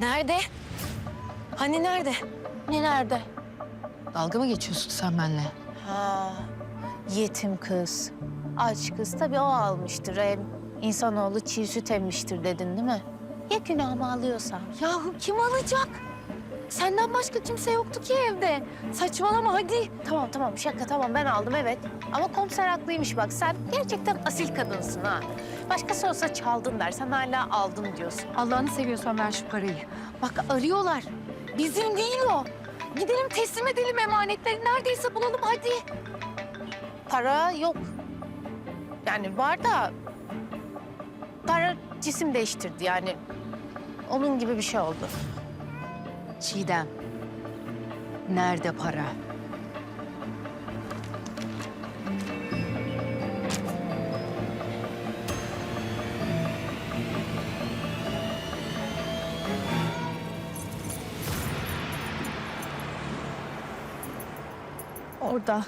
Nerede? Hani nerede? Ne nerede? Dalga mı geçiyorsun sen benimle? Ha, yetim kız. Aç kız tabii o almıştır. Hem insanoğlu çiğ süt emmiştir dedin değil mi? Ya günahımı alıyorsam? Yahu kim alacak? Senden başka kimse yoktu ki evde. Saçmalama hadi. Tamam tamam şaka tamam ben aldım evet. Ama komiser haklıymış bak sen gerçekten asil kadınsın ha. Başkası olsa çaldın der sen hala aldın diyorsun. Allah'ını seviyorsan ver şu parayı. Bak arıyorlar. Bizim değil o. Gidelim teslim edelim emanetleri. Neredeyse bulalım hadi. Para yok. Yani var da para cisim değiştirdi yani. Onun gibi bir şey oldu. Çiğdem. Nerede para? Orada.